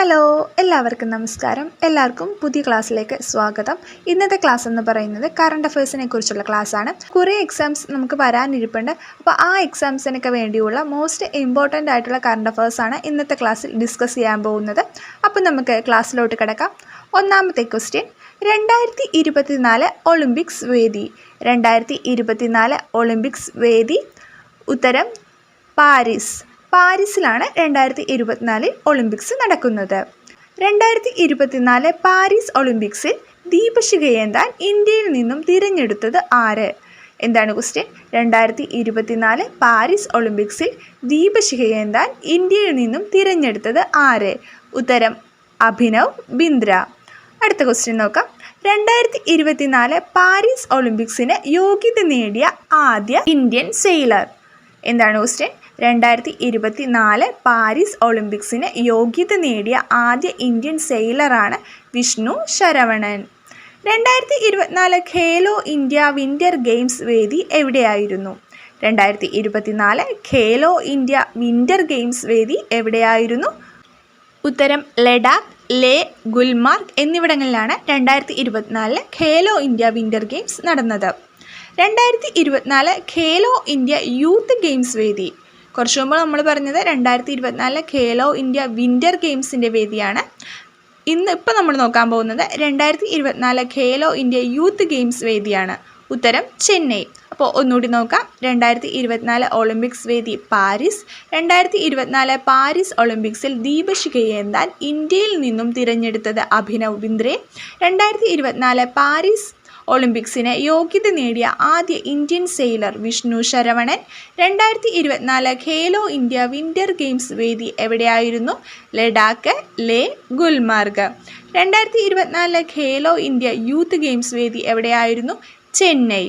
Hello എല്ലാവർക്കും നമസ്കാരം. എല്ലാവർക്കും പുതിയ ക്ലാസ്സിലേക്ക് സ്വാഗതം. ഇന്നത്തെ ക്ലാസ് എന്ന് പറയുന്നത് കറണ്ട് അഫയേഴ്സിനെ കുറിച്ചുള്ള ക്ലാസ്സാണ് കുറേ എക്സാംസ് നമുക്ക് വരാനിരിപ്പുണ്ട്. അപ്പോൾ ആ എക്സാംസിനൊക്കെ വേണ്ടിയുള്ള മോസ്റ്റ് ഇമ്പോർട്ടന്റ് ആയിട്ടുള്ള കറണ്ട് അഫയേഴ്സാണ് ഇന്നത്തെ ക്ലാസ്സിൽ ഡിസ്കസ് ചെയ്യാൻ പോകുന്നത്. അപ്പോൾ നമുക്ക് ക്ലാസ്സിലോട്ട് കിടക്കാം. ഒന്നാമത്തെ ക്വസ്റ്റ്യൻ രണ്ടായിരത്തി ഇരുപത്തിനാല് ഒളിമ്പിക്സ് വേദി. രണ്ടായിരത്തി ഇരുപത്തിനാല് ഒളിമ്പിക്സ് വേദി. ഉത്തരം പാരീസ്. പാരീസിലാണ് രണ്ടായിരത്തി ഇരുപത്തിനാലിൽ ഒളിമ്പിക്സ് നടക്കുന്നത്. രണ്ടായിരത്തി ഇരുപത്തിനാല് പാരീസ് ഒളിമ്പിക്സിൽ ദീപശിഖയേന്താൻ ഇന്ത്യയിൽ നിന്നും തിരഞ്ഞെടുത്തത് ആര്? എന്താണ് ക്വസ്റ്റ്യൻ രണ്ടായിരത്തി ഇരുപത്തിനാല് പാരീസ് ഒളിമ്പിക്സിൽ ദീപശിഖയേന്താൻ ഇന്ത്യയിൽ നിന്നും തിരഞ്ഞെടുത്തത് ആര്? ഉത്തരം അഭിനവ് ബിന്ദ്ര. അടുത്ത ക്വസ്റ്റ്യൻ നോക്കാം. രണ്ടായിരത്തി ഇരുപത്തിനാല് പാരീസ് ഒളിമ്പിക്സിന് യോഗ്യത നേടിയ ആദ്യ ഇന്ത്യൻ സെയിലർ. എന്താണ് ക്വസ്റ്റ്യൻ രണ്ടായിരത്തി ഇരുപത്തി നാല് പാരീസ് ഒളിമ്പിക്സിന് യോഗ്യത നേടിയ ആദ്യ ഇന്ത്യൻ സെയിലറാണ് വിഷ്ണു ശരവണൻ. രണ്ടായിരത്തി ഇരുപത്തിനാല് ഖേലോ ഇന്ത്യ വിന്റർ ഗെയിംസ് വേദി എവിടെയായിരുന്നു? രണ്ടായിരത്തി ഇരുപത്തിനാല് ഖേലോ ഇന്ത്യ വിന്റർ ഗെയിംസ് വേദി എവിടെയായിരുന്നു? ഉത്തരം ലഡാക്ക് ലേ ഗുൽമാർഗ് എന്നിവിടങ്ങളിലാണ് രണ്ടായിരത്തി ഇരുപത്തിനാലിൽ ഖേലോ ഇന്ത്യ വിന്റർ ഗെയിംസ് നടന്നത്. രണ്ടായിരത്തി ഇരുപത്തിനാല് ഖേലോ ഇന്ത്യ യൂത്ത് ഗെയിംസ് വേദി കുറച്ച് മുമ്പ് നമ്മൾ പറഞ്ഞത് രണ്ടായിരത്തി ഇരുപത്തിനാലിലെ ഖേലോ ഇന്ത്യ വിന്റർ ഗെയിംസിന്റെ വേദിയാണ്. ഇന്ന് ഇപ്പം നമ്മൾ നോക്കാൻ പോകുന്നത് രണ്ടായിരത്തി ഇരുപത്തിനാല് ഖേലോ ഇന്ത്യ യൂത്ത് ഗെയിംസ് വേദിയാണ്. ഉത്തരം ചെന്നൈ. അപ്പോൾ ഒന്നുകൂടി നോക്കാം. രണ്ടായിരത്തി ഇരുപത്തിനാല് ഒളിമ്പിക്സ് വേദി പാരീസ് രണ്ടായിരത്തി ഇരുപത്തിനാല് പാരീസ് ഒളിമ്പിക്സിൽ ദീപശിഖയേന്താൻ ഇന്ത്യയിൽ നിന്നും തിരഞ്ഞെടുത്തത് അഭിനവ് ബിന്ദ്രെ രണ്ടായിരത്തി ഇരുപത്തിനാല് പാരീസ് ഒളിമ്പിക്സിന് യോഗ്യത നേടിയ ആദ്യ ഇന്ത്യൻ സെയിലർ വിഷ്ണു ശരവണൻ രണ്ടായിരത്തി ഇരുപത്തിനാല് ഖേലോ ഇന്ത്യ വിന്റർ ഗെയിംസ് വേദി എവിടെയായിരുന്നു? ലഡാക്ക് ലേ ഗുൽമാർഗ്. രണ്ടായിരത്തി ഇരുപത്തിനാല് ഖേലോ ഇന്ത്യ യൂത്ത് ഗെയിംസ് വേദി എവിടെയായിരുന്നു? ചെന്നൈ.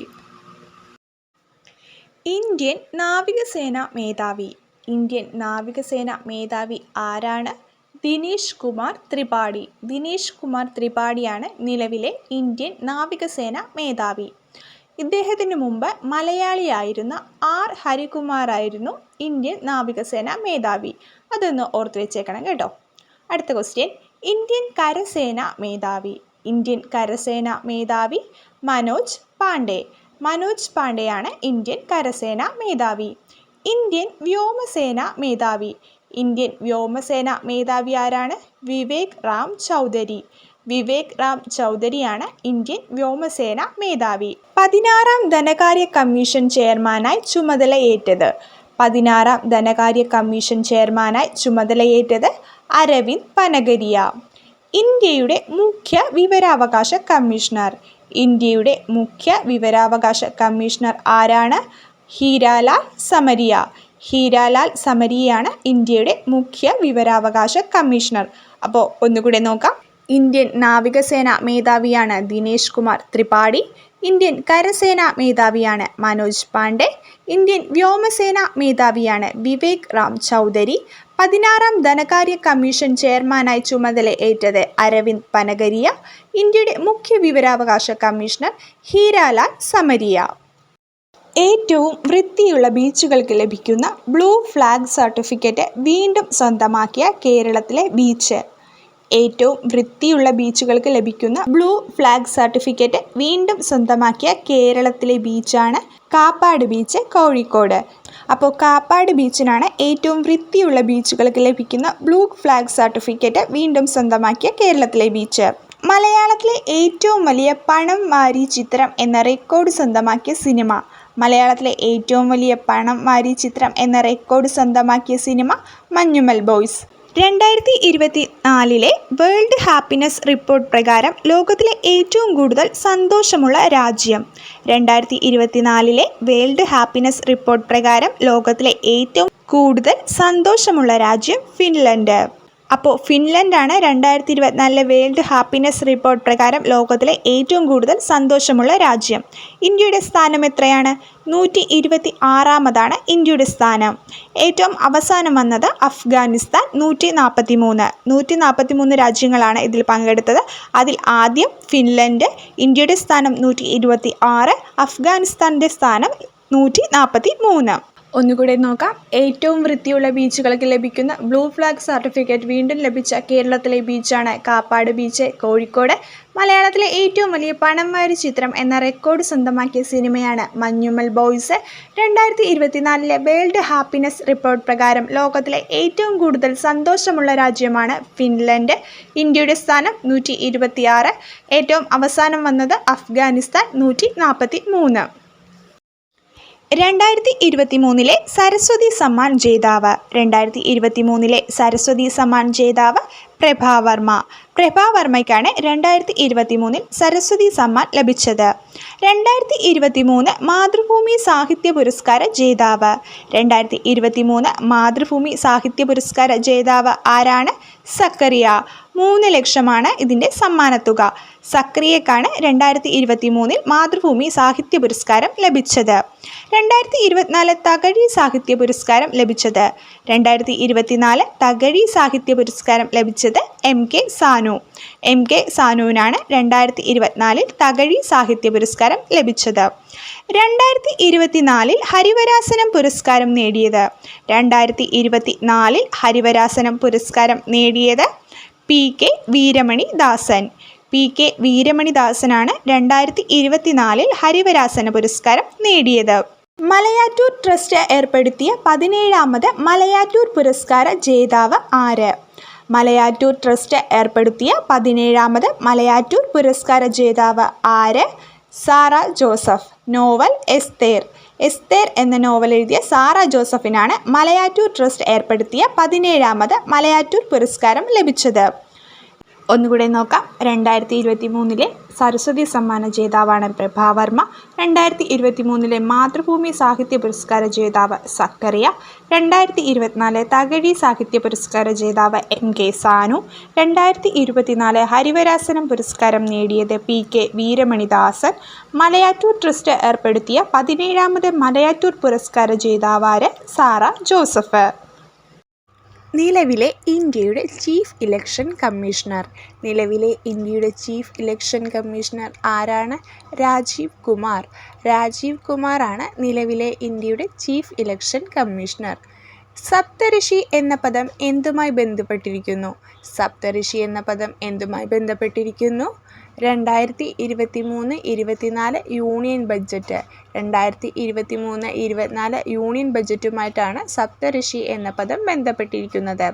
ഇന്ത്യൻ നാവികസേന മേധാവി. ഇന്ത്യൻ നാവികസേന മേധാവി ആരാണ്? ദിനേശ് കുമാർ ത്രിപാഠി. ദിനേശ് കുമാർ ത്രിപാഠിയാണ് നിലവിലെ ഇന്ത്യൻ നാവികസേന മേധാവി. ഇദ്ദേഹത്തിന് മുമ്പ് മലയാളിയായിരുന്ന ആർ. ഹരികുമാറായിരുന്നു ഇന്ത്യൻ നാവികസേന മേധാവി. അതൊന്ന് ഓർത്ത് വെച്ചേക്കണം കേട്ടോ. അടുത്ത ക്വസ്റ്റ്യൻ ഇന്ത്യൻ കരസേന മേധാവി. ഇന്ത്യൻ കരസേന മേധാവി മനോജ് പാണ്ഡെ. മനോജ് പാണ്ഡെയാണ് ഇന്ത്യൻ കരസേന മേധാവി. ഇന്ത്യൻ വ്യോമസേന മേധാവി. ഇന്ത്യൻ വ്യോമസേന മേധാവി ആരാണ് വിവേക് റാം ചൗധരി. വിവേക് റാം ചൗധരിയാണ് ഇന്ത്യൻ വ്യോമസേന മേധാവി. പതിനാറാം ധനകാര്യ കമ്മീഷൻ ചെയർമാനായി ചുമതലയേറ്റത്. പതിനാറാം ധനകാര്യ കമ്മീഷൻ ചെയർമാനായി ചുമതലയേറ്റത് അരവിന്ദ് പനഗരിയ. ഇന്ത്യയുടെ മുഖ്യ വിവരാവകാശ കമ്മീഷണർ. ഇന്ത്യയുടെ മുഖ്യ വിവരാവകാശ കമ്മീഷണർ ആരാണ്? ഹീരാലാൽ സമരിയ. ഹീരാലാൽ സമരിയാണ് ഇന്ത്യയുടെ മുഖ്യ വിവരാവകാശ കമ്മീഷണർ. അപ്പോൾ ഒന്നുകൂടെ നോക്കാം. ഇന്ത്യൻ നാവികസേന മേധാവിയാണ് ദിനേശ് കുമാർ ത്രിപാഠി. ഇന്ത്യൻ കരസേന മേധാവിയാണ് മനോജ് പാണ്ഡെ. ഇന്ത്യൻ വ്യോമസേന മേധാവിയാണ് വിവേക് റാം ചൗധരി. പതിനാറാം ധനകാര്യ കമ്മീഷൻ ചെയർമാനായി ചുമതല ഏറ്റത് അരവിന്ദ് പനഗരിയ. ഇന്ത്യയുടെ മുഖ്യ വിവരാവകാശ കമ്മീഷണർ ഹീരാലാൽ സമരിയ. ഏറ്റവും വൃത്തിയുള്ള ബീച്ചുകൾക്ക് ലഭിക്കുന്ന ബ്ലൂ ഫ്ലാഗ് സർട്ടിഫിക്കറ്റ് വീണ്ടും സ്വന്തമാക്കിയ കേരളത്തിലെ ബീച്ച്. ഏറ്റവും വൃത്തിയുള്ള ബീച്ചുകൾക്ക് ലഭിക്കുന്ന ബ്ലൂ ഫ്ലാഗ് സർട്ടിഫിക്കറ്റ് വീണ്ടും സ്വന്തമാക്കിയ കേരളത്തിലെ ബീച്ചാണ് കാപ്പാട് ബീച്ച് കോഴിക്കോട്. അപ്പോൾ കാപ്പാട് ബീച്ചിനാണ് ഏറ്റവും വൃത്തിയുള്ള ബീച്ചുകൾക്ക് ലഭിക്കുന്ന ബ്ലൂ ഫ്ലാഗ് സർട്ടിഫിക്കറ്റ് വീണ്ടും സ്വന്തമാക്കിയ കേരളത്തിലെ ബീച്ച്. മലയാളത്തിലെ ഏറ്റവും വലിയ പണം വാരി ചിത്രം എന്ന റെക്കോർഡ് സ്വന്തമാക്കിയ സിനിമ. മലയാളത്തിലെ ഏറ്റവും വലിയ പണം വാരി ചിത്രം എന്ന റെക്കോർഡ് സ്വന്തമാക്കിയ സിനിമ മഞ്ഞുമൽ ബോയ്സ്. രണ്ടായിരത്തി ഇരുപത്തി നാലിലെ വേൾഡ് ഹാപ്പിനെസ് റിപ്പോർട്ട് പ്രകാരം ലോകത്തിലെ ഏറ്റവും കൂടുതൽ സന്തോഷമുള്ള രാജ്യം. രണ്ടായിരത്തി ഇരുപത്തിനാലിലെ വേൾഡ് ഹാപ്പിനെസ് റിപ്പോർട്ട് പ്രകാരം ലോകത്തിലെ ഏറ്റവും കൂടുതൽ സന്തോഷമുള്ള രാജ്യം ഫിൻലൻഡ്. അപ്പോൾ ഫിൻലൻഡാണ് രണ്ടായിരത്തി ഇരുപത്തിനാലിലെ വേൾഡ് ഹാപ്പിനെസ് റിപ്പോർട്ട് പ്രകാരം ലോകത്തിലെ ഏറ്റവും കൂടുതൽ സന്തോഷമുള്ള രാജ്യം. ഇന്ത്യയുടെ സ്ഥാനം എത്രയാണ്? നൂറ്റി ഇരുപത്തി ആറാമതാണ് ഇന്ത്യയുടെ സ്ഥാനം. ഏറ്റവും അവസാനം വന്നത് അഫ്ഗാനിസ്ഥാൻ നൂറ്റി നാൽപ്പത്തി മൂന്ന് നൂറ്റി നാൽപ്പത്തി മൂന്ന് രാജ്യങ്ങളാണ് ഇതിൽ പങ്കെടുത്തത്. അതിൽ ആദ്യം ഫിൻലൻഡ് ഇന്ത്യയുടെ സ്ഥാനം നൂറ്റി ഇരുപത്തി ആറ് അഫ്ഗാനിസ്ഥാന്റെ സ്ഥാനം നൂറ്റി നാൽപ്പത്തി മൂന്ന് ഒന്നുകൂടെ നോക്കാം. ഏറ്റവും വൃത്തിയുള്ള ബീച്ചുകൾക്ക് ലഭിക്കുന്ന ബ്ലൂ ഫ്ലാഗ് സർട്ടിഫിക്കറ്റ് വീണ്ടും ലഭിച്ച കേരളത്തിലെ ബീച്ചാണ് കാപ്പാട് ബീച്ച്. കോഴിക്കോട് മലയാളത്തിലെ ഏറ്റവും വലിയ പണം വാരി ചിത്രം എന്ന റെക്കോർഡ് സ്വന്തമാക്കിയ സിനിമയാണ് മഞ്ഞുമ്മൽ ബോയ്സ് രണ്ടായിരത്തി ഇരുപത്തിനാലിലെ വേൾഡ് ഹാപ്പിനെസ് റിപ്പോർട്ട് പ്രകാരം ലോകത്തിലെ ഏറ്റവും കൂടുതൽ സന്തോഷമുള്ള രാജ്യമാണ് ഫിൻലൻഡ്. ഇന്ത്യയുടെ സ്ഥാനം നൂറ്റി ഏറ്റവും അവസാനം വന്നത് അഫ്ഗാനിസ്ഥാൻ നൂറ്റി രണ്ടായിരത്തി ഇരുപത്തി മൂന്നിലെ സരസ്വതി സമ്മാൻ ജേതാവ്. രണ്ടായിരത്തി ഇരുപത്തി മൂന്നിലെ സരസ്വതി സമ്മാൻ ജേതാവ് പ്രഭാവർമ്മ പ്രഭാവർമ്മയ്ക്കാണ് രണ്ടായിരത്തി ഇരുപത്തി മൂന്നിൽ സരസ്വതി സമ്മാൻ ലഭിച്ചത്. രണ്ടായിരത്തി ഇരുപത്തി മൂന്ന് മാതൃഭൂമി സാഹിത്യ പുരസ്കാര ജേതാവ്. രണ്ടായിരത്തി ഇരുപത്തി മൂന്ന് മാതൃഭൂമി സാഹിത്യ പുരസ്കാര ജേതാവ് ആരാണ്? സക്കറിയ. മൂന്ന് ലക്ഷമാണ് ഇതിന്റെ സമ്മാനത്തുക. സക്രിയക്കാണ് രണ്ടായിരത്തി ഇരുപത്തി മൂന്നിൽ മാതൃഭൂമി സാഹിത്യ പുരസ്കാരം ലഭിച്ചത്. രണ്ടായിരത്തി ഇരുപത്തിനാല് തകഴി സാഹിത്യ പുരസ്കാരം ലഭിച്ചത്. രണ്ടായിരത്തി ഇരുപത്തിനാല് തകഴി സാഹിത്യ പുരസ്കാരം ലഭിച്ചത് M K Sanu. M K സാനുവിനാണ് രണ്ടായിരത്തി ഇരുപത്തിനാലിൽ തകഴി സാഹിത്യ പുരസ്കാരം ലഭിച്ചത്. രണ്ടായിരത്തി ഇരുപത്തിനാലിൽ ഹരിവരാസനം പുരസ്കാരം നേടിയത്. രണ്ടായിരത്തി ഇരുപത്തിനാലിൽ ഹരിവരാസനം പുരസ്കാരം നേടിയത് P K Veeramani Dasan. P K Veeramani ദാസനാണ് രണ്ടായിരത്തി ഇരുപത്തിനാലിൽ ഹരിവരാസന പുരസ്കാരം നേടിയത്. മലയാറ്റൂർ ട്രസ്റ്റ് ഏർപ്പെടുത്തിയ പതിനേഴാമത് മലയാറ്റൂർ പുരസ്കാര ജേതാവ് ആര്? മലയാറ്റൂർ ട്രസ്റ്റ് ഏർപ്പെടുത്തിയ പതിനേഴാമത് മലയാറ്റൂർ പുരസ്കാര ജേതാവ് ആര്? Sara Joseph. Novel Esther. Esther എന്ന നോവൽ എഴുതിയ സാറ ജോസഫിനാണ് മലയാറ്റൂർ ട്രസ്റ്റ് ഏർപ്പെടുത്തിയ പതിനേഴാമത് മലയാറ്റൂർ പുരസ്കാരം ലഭിച്ചത്. ഒന്നുകൂടെ നോക്കാം. രണ്ടായിരത്തി ഇരുപത്തി മൂന്നിലെ സരസ്വതി സമ്മാന ജേതാവാണ് പ്രഭാവർമ്മ രണ്ടായിരത്തി ഇരുപത്തി മൂന്നിലെ മാതൃഭൂമി സാഹിത്യ പുരസ്കാര ജേതാവ് സക്കറിയ. രണ്ടായിരത്തി ഇരുപത്തിനാല് തകഴി സാഹിത്യ പുരസ്കാര ജേതാവ് എം കെ സാനു. രണ്ടായിരത്തി ഇരുപത്തിനാല് ഹരിവരാസനം പുരസ്കാരം നേടിയത് P K Veeramanidasan. Malayattoor trust ഏർപ്പെടുത്തിയ പതിനേഴാമത് മലയാറ്റൂർ പുരസ്കാര ജേതാവാര് സാറ ജോസഫ്. നിലവിലെ ഇന്ത്യയുടെ ചീഫ് ഇലക്ഷൻ കമ്മീഷണർ. നിലവിലെ ഇന്ത്യയുടെ ചീഫ് ഇലക്ഷൻ കമ്മീഷണർ ആരാണ്? രാജീവ് കുമാർ. രാജീവ് കുമാറാണ് നിലവിലെ ഇന്ത്യയുടെ ചീഫ് ഇലക്ഷൻ കമ്മീഷണർ. സപ്തഋഷി എന്ന പദം എന്തുമായി ബന്ധപ്പെട്ടിരിക്കുന്നു? സപ്തഋഷി എന്ന പദം എന്തുമായി ബന്ധപ്പെട്ടിരിക്കുന്നു? രണ്ടായിരത്തി ഇരുപത്തി മൂന്ന് ഇരുപത്തിനാല് യൂണിയൻ ബഡ്ജറ്റ്. രണ്ടായിരത്തി ഇരുപത്തി മൂന്ന് ഇരുപത്തിനാല് യൂണിയൻ ബഡ്ജറ്റുമായിട്ടാണ് സപ്തഋഷി എന്ന പദം ബന്ധപ്പെട്ടിരിക്കുന്നത്.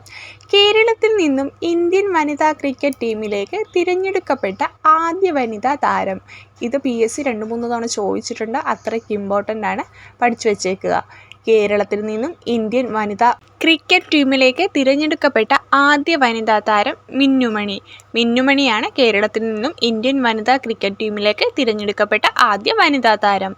കേരളത്തിൽ നിന്നും ഇന്ത്യൻ വനിതാ ക്രിക്കറ്റ് ടീമിലേക്ക് തിരഞ്ഞെടുക്കപ്പെട്ട ആദ്യ വനിതാ താരം. ഇത് പി എസ് സി രണ്ട് മൂന്ന് തവണ ചോദിച്ചിട്ടുണ്ട്. അത്രയ്ക്ക് ഇമ്പോർട്ടന്റ് ആണ്. പഠിച്ചു വച്ചേക്കുക. കേരളത്തിൽ നിന്നും ഇന്ത്യൻ വനിതാ ക്രിക്കറ്റ് ടീമിലേക്ക് തിരഞ്ഞെടുക്കപ്പെട്ട ആദ്യ വനിതാ താരം മിന്നുമണി. മിന്നുമണിയാണ് കേരളത്തിൽ നിന്നും ഇന്ത്യൻ വനിതാ ക്രിക്കറ്റ് ടീമിലേക്ക് തിരഞ്ഞെടുക്കപ്പെട്ട ആദ്യ വനിതാ താരം.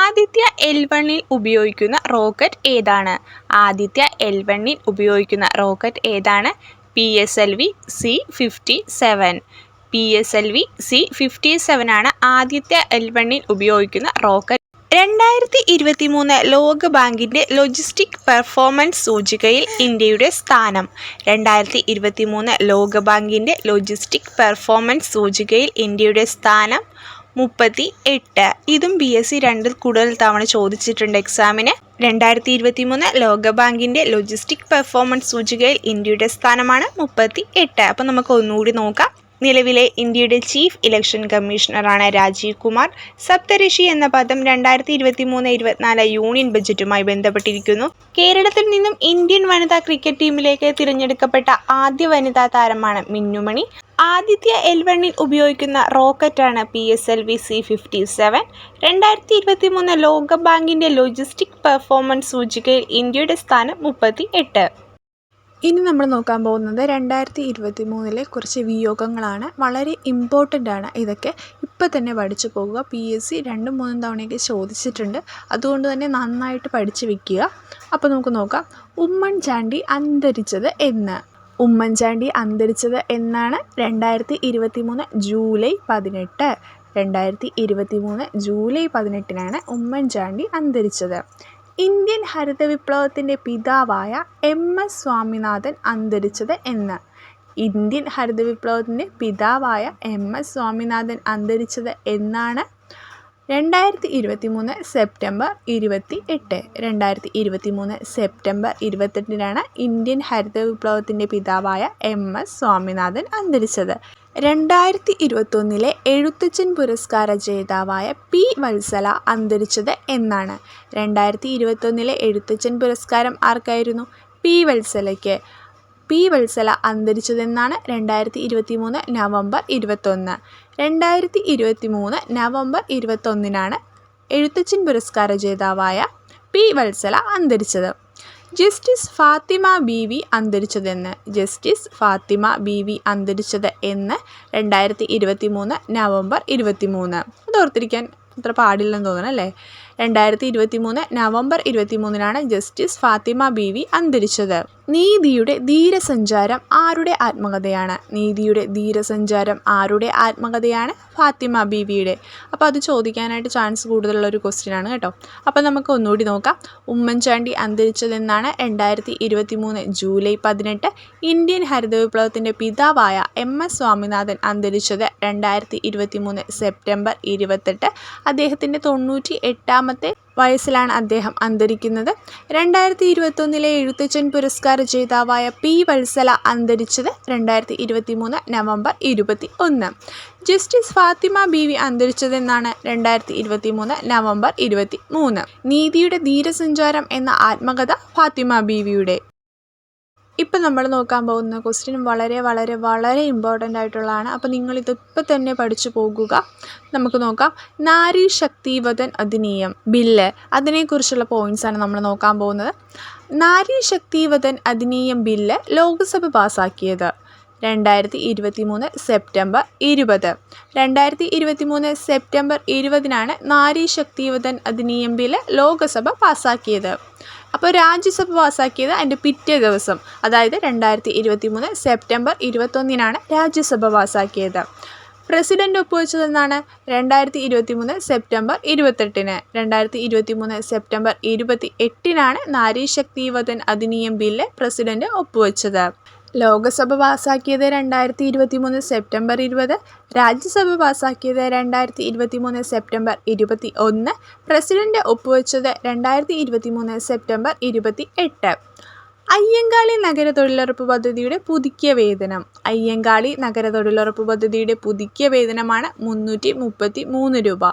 ആദിത്യ എൽവണ്ണിൽ ഉപയോഗിക്കുന്ന റോക്കറ്റ് ഏതാണ്? ആദിത്യ എൽവണ്ണിൽ ഉപയോഗിക്കുന്ന റോക്കറ്റ് ഏതാണ്? P S L V C fifty seven. P S L V C fifty seven ആണ് ആദിത്യ എൽവണ്ണിൽ ഉപയോഗിക്കുന്ന റോക്കറ്റ്. രണ്ടായിരത്തി ഇരുപത്തി മൂന്ന് ലോക ബാങ്കിന്റെ ലോജിസ്റ്റിക് പെർഫോമൻസ് സൂചികയിൽ ഇന്ത്യയുടെ സ്ഥാനം. രണ്ടായിരത്തി ഇരുപത്തി മൂന്ന് ലോക ബാങ്കിന്റെ ലോജിസ്റ്റിക് പെർഫോമൻസ് സൂചികയിൽ ഇന്ത്യയുടെ സ്ഥാനം മുപ്പത്തി എട്ട് ഇതും ബി എസ് സി രണ്ടിൽ കൂടുതൽ തവണ ചോദിച്ചിട്ടുണ്ട് എക്സാമിന്. രണ്ടായിരത്തി ഇരുപത്തി മൂന്ന് ലോക ബാങ്കിന്റെ ലോജിസ്റ്റിക് പെർഫോമൻസ് സൂചികയിൽ ഇന്ത്യയുടെ സ്ഥാനമാണ് മുപ്പത്തി എട്ട് അപ്പോൾ നമുക്ക് ഒന്നുകൂടി നോക്കാം. നിലവിലെ ഇന്ത്യയുടെ ചീഫ് ഇലക്ഷൻ കമ്മീഷണറാണ് രാജീവ് കുമാർ. സപ്തഋഷി എന്ന പദം രണ്ടായിരത്തി ഇരുപത്തി മൂന്ന് ഇരുപത്തിനാല് യൂണിയൻ ബജറ്റുമായി ബന്ധപ്പെട്ടിരിക്കുന്നു. കേരളത്തിൽ നിന്നും ഇന്ത്യൻ വനിതാ ക്രിക്കറ്റ് ടീമിലേക്ക് തിരഞ്ഞെടുക്കപ്പെട്ട ആദ്യ വനിതാ താരമാണ് മിന്നുമണി. ആദിത്യ എൽ വണ്ണിൽ ഉപയോഗിക്കുന്ന റോക്കറ്റാണ് P S L V C fifty seven. രണ്ടായിരത്തി ഇരുപത്തി മൂന്ന് ലോകബാങ്കിന്റെ ലോജിസ്റ്റിക് പെർഫോമൻസ് സൂചികയിൽ ഇന്ത്യയുടെ സ്ഥാനം മുപ്പത്തി എട്ട് ഇനി നമ്മൾ നോക്കാൻ പോകുന്നത് രണ്ടായിരത്തി ഇരുപത്തി മൂന്നിലെ കുറച്ച് വിയോഗങ്ങളാണ്. വളരെ ഇമ്പോർട്ടന്റ് ആണ് ഇതൊക്കെ. ഇപ്പം തന്നെ പഠിച്ചു പോകുക. പി എസ് സി രണ്ടും മൂന്നും തവണയൊക്കെ ചോദിച്ചിട്ടുണ്ട്. അതുകൊണ്ട് തന്നെ നന്നായിട്ട് പഠിച്ചു വെക്കുക. അപ്പോൾ നമുക്ക് നോക്കാം. ഉമ്മൻചാണ്ടി അന്തരിച്ചത് എന്ന്. ഉമ്മൻചാണ്ടി അന്തരിച്ചത് എന്നാണ് രണ്ടായിരത്തി ഇരുപത്തി മൂന്ന് ജൂലൈ പതിനെട്ട്. രണ്ടായിരത്തി ഇരുപത്തി മൂന്ന് ജൂലൈ പതിനെട്ടിനാണ് ഉമ്മൻചാണ്ടി അന്തരിച്ചത്. ഇന്ത്യൻ ഹരിത വിപ്ലവത്തിന്റെ പിതാവായ എം എസ് സ്വാമിനാഥൻ അന്തരിച്ചത് എന്ന്. ഇന്ത്യൻ ഹരിത വിപ്ലവത്തിന്റെ പിതാവായ എം എസ് സ്വാമിനാഥൻ അന്തരിച്ചത് എന്നാണ് രണ്ടായിരത്തി ഇരുപത്തി മൂന്ന് സെപ്റ്റംബർ ഇരുപത്തി എട്ട് രണ്ടായിരത്തി ഇരുപത്തി മൂന്ന് സെപ്റ്റംബർ ഇരുപത്തെട്ടിനാണ് ഇന്ത്യൻ ഹരിത വിപ്ലവത്തിന്റെ പിതാവായ എം എസ് സ്വാമിനാഥൻ അന്തരിച്ചത്. രണ്ടായിരത്തി ഇരുപത്തൊന്നിലെ എഴുത്തച്ഛൻ പുരസ്കാര ജേതാവായ പി വത്സല അന്തരിച്ചത് എന്നാണ്. രണ്ടായിരത്തി ഇരുപത്തൊന്നിലെ എഴുത്തച്ഛൻ പുരസ്കാരം ആർക്കായിരുന്നു? പി വത്സലയ്ക്ക്. പി വത്സല അന്തരിച്ചതെന്നാണ് രണ്ടായിരത്തി ഇരുപത്തി മൂന്ന് നവംബർ ഇരുപത്തൊന്ന്. രണ്ടായിരത്തി ഇരുപത്തി മൂന്ന് നവംബർ ഇരുപത്തൊന്നിനാണ് എഴുത്തച്ഛൻ പുരസ്കാര ജേതാവായ പി വത്സല അന്തരിച്ചത്. ജസ്റ്റിസ് ഫാത്തിമ ബി വി അന്തരിച്ചതെന്ന് ജസ്റ്റിസ് ഫാത്തിമ ബി വി അന്തരിച്ചത് എന്ന് രണ്ടായിരത്തി ഇരുപത്തി മൂന്ന് നവംബർ ഇരുപത്തി മൂന്ന് അത് ഓർത്തിരിക്കാൻ അത്ര പാടില്ലെന്ന് തോന്നണം അല്ലേ? രണ്ടായിരത്തി ഇരുപത്തി മൂന്ന് നവംബർ ഇരുപത്തി മൂന്നിനാണ് ജസ്റ്റിസ് ഫാത്തിമ ബി വി അന്തരിച്ചത്. നീതിയുടെ ധീരസഞ്ചാരം ആരുടെ ആത്മകഥയാണ്? നീതിയുടെ ധീരസഞ്ചാരം ആരുടെ ആത്മകഥയാണ്? ഫാത്തിമ ബീവിയുടെ. അപ്പോൾ അത് ചോദിക്കാനായിട്ട് ചാൻസ് കൂടുതലുള്ള ഒരു ക്വസ്റ്റ്യൻ ആണ് കേട്ടോ. അപ്പോൾ നമുക്ക് ഒന്നുകൂടി നോക്കാം. ഉമ്മൻചാണ്ടി അന്തരിച്ചതെന്നാണ് രണ്ടായിരത്തി ഇരുപത്തി മൂന്ന് ജൂലൈ പതിനെട്ട് ഇന്ത്യൻ ഹരിത വിപ്ലവത്തിന്റെ പിതാവായ എം എസ് സ്വാമിനാഥൻ അന്തരിച്ചത് രണ്ടായിരത്തി ഇരുപത്തി മൂന്ന് സെപ്റ്റംബർ ഇരുപത്തെട്ട്. അദ്ദേഹത്തിന്റെ തൊണ്ണൂറ്റി എട്ടാമത്തെ വയസ്സിലാണ് അദ്ദേഹം അന്തരിക്കുന്നത്. രണ്ടായിരത്തി ഇരുപത്തൊന്നിലെ എഴുത്തച്ഛൻ പുരസ്കാര ജേതാവായ പി വത്സല അന്തരിച്ചത് രണ്ടായിരത്തി ഇരുപത്തി മൂന്ന് നവംബർ ഇരുപത്തി ഒന്ന് ജസ്റ്റിസ് ഫാത്തിമ ബി വി അന്തരിച്ചതെന്നാണ് രണ്ടായിരത്തി ഇരുപത്തി മൂന്ന് നവംബർ ഇരുപത്തി മൂന്ന് നീതിയുടെ ധീരസഞ്ചാരം എന്ന ആത്മകഥ ഫാത്തിമ ബി വിയുടെ ഇപ്പം നമ്മൾ നോക്കാൻ പോകുന്ന ക്വസ്റ്റ്യൻ വളരെ വളരെ വളരെ ഇമ്പോർട്ടന്റ് ആയിട്ടുള്ളതാണ്. അപ്പോൾ നിങ്ങൾ ഇതിപ്പോൾ തന്നെ പഠിച്ചു പോകുക. നമുക്ക് നോക്കാം. നാരി ശക്തിവദൻ അധിനിയം ബില്ല്. അതിനെക്കുറിച്ചുള്ള പോയിന്റ്സാണ് നമ്മൾ നോക്കാൻ പോകുന്നത്. നാരി ശക്തിവദൻ അധിനിയം ബില്ല് ലോക്സഭ പാസ്സാക്കിയത് രണ്ടായിരത്തി ഇരുപത്തി മൂന്ന് സെപ്റ്റംബർ ഇരുപത്. രണ്ടായിരത്തി ഇരുപത്തി മൂന്ന് സെപ്റ്റംബർ ഇരുപതിനാണ് നാരി ശക്തിവദൻ അധിനിയം ബില്ല് ലോക്സഭ പാസ്സാക്കിയത് അപ്പോൾ രാജ്യസഭ പാസ്സാക്കിയത് അതിന്റെ പിറ്റേ ദിവസം. അതായത് രണ്ടായിരത്തി ഇരുപത്തി മൂന്ന് സെപ്റ്റംബർ ഇരുപത്തൊന്നിനാണ് രാജ്യസഭ പാസ്സാക്കിയത് പ്രസിഡന്റ് ഒപ്പുവെച്ചതെന്നാണ് രണ്ടായിരത്തി ഇരുപത്തി മൂന്ന് സെപ്റ്റംബർ ഇരുപത്തെട്ടിന്. രണ്ടായിരത്തി ഇരുപത്തി മൂന്ന് സെപ്റ്റംബർ ഇരുപത്തി എട്ടിനാണ് നാരീശക്തി ശക്തിവദൻ അധിനിയം ബില്ല് പ്രസിഡന്റ് ഒപ്പുവെച്ചത്. ലോകസഭ പാസ്സാക്കിയത് രണ്ടായിരത്തി ഇരുപത്തി മൂന്ന് സെപ്റ്റംബർ ഇരുപത് രാജ്യസഭ പാസ്സാക്കിയത് രണ്ടായിരത്തി ഇരുപത്തി മൂന്ന് സെപ്റ്റംബർ ഇരുപത്തി ഒന്ന് പ്രസിഡന്റ് ഒപ്പുവെച്ചത് രണ്ടായിരത്തി ഇരുപത്തി മൂന്ന് സെപ്റ്റംബർ ഇരുപത്തി എട്ട് അയ്യങ്കാളി നഗര തൊഴിലുറപ്പ് പദ്ധതിയുടെ പുതുക്കിയ വേതനം. അയ്യങ്കാളി നഗര തൊഴിലുറപ്പ് പദ്ധതിയുടെ പുതുക്കിയ വേതനമാണ് മുന്നൂറ്റി മുപ്പത്തി മൂന്ന് രൂപ.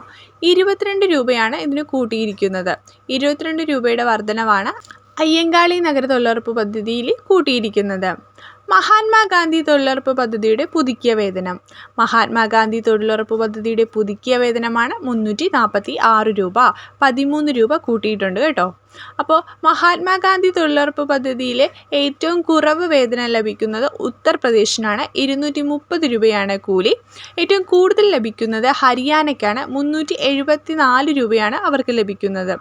ഇരുപത്തിരണ്ട് രൂപയാണ് ഇതിന് കൂട്ടിയിരിക്കുന്നത്. ഇരുപത്തിരണ്ട് രൂപയുടെ വർധനവാണ് അയ്യങ്കാളി നഗര തൊഴിലുറപ്പ് പദ്ധതിയിൽ കൂട്ടിയിരിക്കുന്നത്. മഹാത്മാഗാന്ധി തൊഴിലുറപ്പ് പദ്ധതിയുടെ പുതുക്കിയ വേതനം. മഹാത്മാഗാന്ധി തൊഴിലുറപ്പ് പദ്ധതിയുടെ പുതുക്കിയ വേതനമാണ് മുന്നൂറ്റി നാൽപ്പത്തി ആറ് രൂപ. പതിമൂന്ന് രൂപ കൂട്ടിയിട്ടുണ്ട് കേട്ടോ. അപ്പോൾ മഹാത്മാഗാന്ധി തൊഴിലുറപ്പ് പദ്ധതിയിലെ ഏറ്റവും കുറവ് വേതനം ലഭിക്കുന്നത് ഉത്തർപ്രദേശിനാണ്. ഇരുന്നൂറ്റി മുപ്പത് രൂപയാണ് കൂലി. ഏറ്റവും കൂടുതൽ ലഭിക്കുന്നത് ഹരിയാനയ്ക്കാണ്. മുന്നൂറ്റി എഴുപത്തി നാല് രൂപയാണ് അവർക്ക് ലഭിക്കുന്നത്.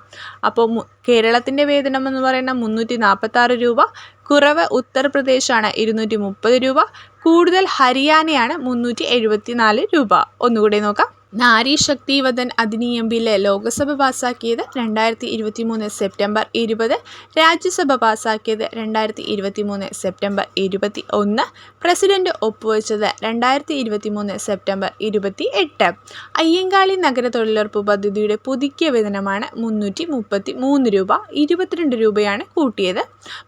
അപ്പോൾ കേരളത്തിന്റെ വേതനം എന്ന് പറയുന്ന മുന്നൂറ്റി നാൽപ്പത്താറ് രൂപ കുറവ് ഉത്തർപ്രദേശാണ് ഇരുന്നൂറ്റി മുപ്പത് രൂപ കൂടുതൽ ഹരിയാനയാണ് മുന്നൂറ്റി എഴുപത്തി നാല് രൂപ. ഒന്നുകൂടി നോക്കാം. നാരി ശക്തിവധൻ അധിനിയം ബില്ല് ലോക്സഭ പാസാക്കിയത് രണ്ടായിരത്തി ഇരുപത്തി മൂന്ന് സെപ്റ്റംബർ ഇരുപത് രാജ്യസഭ പാസാക്കിയത് രണ്ടായിരത്തി ഇരുപത്തി മൂന്ന് സെപ്റ്റംബർ ഇരുപത്തി ഒന്ന് പ്രസിഡന്റ് ഒപ്പുവെച്ചത് രണ്ടായിരത്തി ഇരുപത്തി മൂന്ന് സെപ്റ്റംബർ ഇരുപത്തി എട്ട് അയ്യങ്കാളി നഗര തൊഴിലുറപ്പ് പദ്ധതിയുടെ പുതുക്കിയ വേതനമാണ് മുന്നൂറ്റി മുപ്പത്തി മൂന്ന് രൂപ ഇരുപത്തിരണ്ട് രൂപയാണ് കൂട്ടിയത്.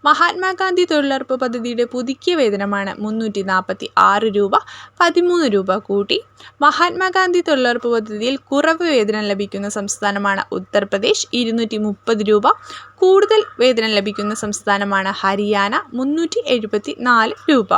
മഹാത്മാഗാന്ധി തൊഴിലുറപ്പ് പദ്ധതിയുടെ പുതുക്കിയ വേതനമാണ് മുന്നൂറ്റി നാൽപ്പത്തി ആറ് രൂപ പതിമൂന്ന് രൂപ കൂട്ടി. മഹാത്മാഗാന്ധി തൊഴിലുറപ്പ് പദ്ധതിയിൽ കുറവ് വേതനം ലഭിക്കുന്ന സംസ്ഥാനമാണ് ഉത്തർപ്രദേശ്. ഇരുന്നൂറ്റി മുപ്പത് രൂപ കൂടുതൽ വേതനം ലഭിക്കുന്ന സംസ്ഥാനമാണ് ഹരിയാന. മുന്നൂറ്റി എഴുപത്തി നാല് രൂപ.